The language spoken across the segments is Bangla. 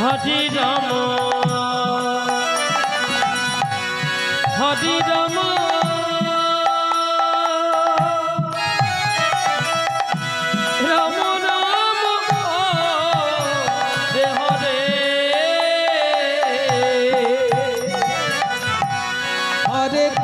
হরে রাম। হরে রাম।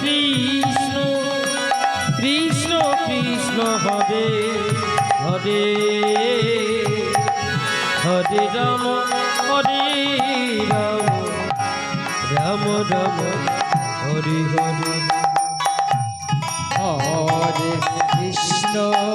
কৃষ্ণ কৃষ্ণ কৃষ্ণ হবে হরে হরে রাম হরে রাম রাম রাম, হরে হরে হরে কৃষ্ণ।